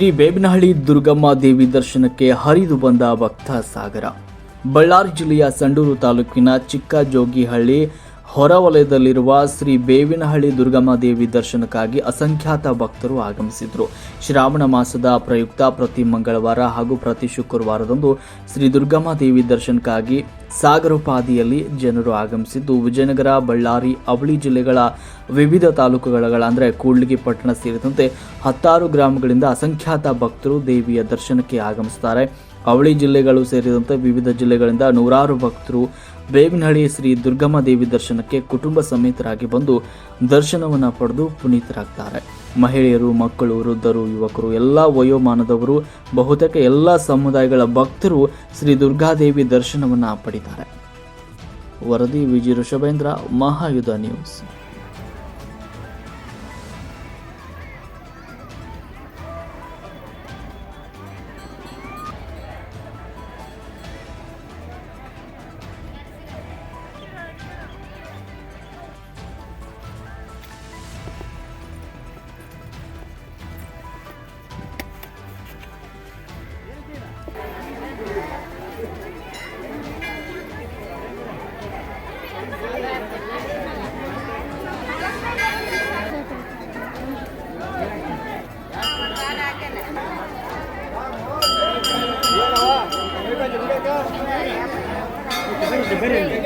ಶ್ರೀ ಬೇಬನಹಳ್ಳಿ ದುರ್ಗಮ್ಮ ದೇವಿ ದರ್ಶನಕ್ಕೆ ಹರಿದು ಬಂದ ಭಕ್ತ ಸಾಗರ. ಬಳ್ಳಾರಿ ಜಿಲ್ಲೆಯ ಸಂಡೂರು ತಾಲೂಕಿನ ಚಿಕ್ಕ ಜೋಗಿಹಳ್ಳಿ ಹೊರವಲಯದಲ್ಲಿರುವ ಶ್ರೀ ಬೇವಿನಹಳ್ಳಿ ದುರ್ಗಮ್ಮ ದೇವಿ ದರ್ಶನಕ್ಕಾಗಿ ಅಸಂಖ್ಯಾತ ಭಕ್ತರು ಆಗಮಿಸಿದ್ರು. ಶ್ರಾವಣ ಮಾಸದ ಪ್ರಯುಕ್ತ ಪ್ರತಿ ಮಂಗಳವಾರ ಹಾಗೂ ಪ್ರತಿ ಶುಕ್ರವಾರದಂದು ಶ್ರೀ ದುರ್ಗಮ್ಮ ದೇವಿ ದರ್ಶನಕ್ಕಾಗಿ ಸಾಗರೋಪಾದಿಯಲ್ಲಿ ಜನರು ಆಗಮಿಸಿದ್ದು. ವಿಜಯನಗರ, ಬಳ್ಳಾರಿ, ಅವಳಿ ಜಿಲ್ಲೆಗಳ ವಿವಿಧ ತಾಲೂಕುಗಳ ಅಂದರೆ ಕೂಡ್ಲಿಗಿ, ಪಟ್ಟಣ ಸೇರಿದಂತೆ ಹತ್ತಾರು ಗ್ರಾಮಗಳಿಂದ ಅಸಂಖ್ಯಾತ ಭಕ್ತರು ದೇವಿಯ ದರ್ಶನಕ್ಕೆ ಆಗಮಿಸುತ್ತಾರೆ ಅವಳಿ ಜಿಲ್ಲೆಗಳು ಸೇರಿದಂತೆ ವಿವಿಧ ಜಿಲ್ಲೆಗಳಿಂದ ನೂರಾರು ಭಕ್ತರು ಬೇವಿನಹಳ್ಳಿ ಶ್ರೀ ದುರ್ಗಮ್ಮ ದೇವಿ ದರ್ಶನಕ್ಕೆ ಕುಟುಂಬ ಸಮೇತರಾಗಿ ಬಂದು ದರ್ಶನವನ್ನು ಪಡೆದು ಪುನೀತರಾಗ್ತಾರೆ. ಮಹಿಳೆಯರು, ಮಕ್ಕಳು, ವೃದ್ಧರು, ಯುವಕರು, ಎಲ್ಲ ವಯೋಮಾನದವರು, ಬಹುತೇಕ ಎಲ್ಲ ಸಮುದಾಯಗಳ ಭಕ್ತರು ಶ್ರೀ ದುರ್ಗಾದೇವಿ ದರ್ಶನವನ್ನು ಪಡಿತಾರೆ. ವರದಿ ವಿಜಿ ಋಷಭೇಂದ್ರ, ಮಹಾಯುಧ ನ್ಯೂಸ್. Yeah.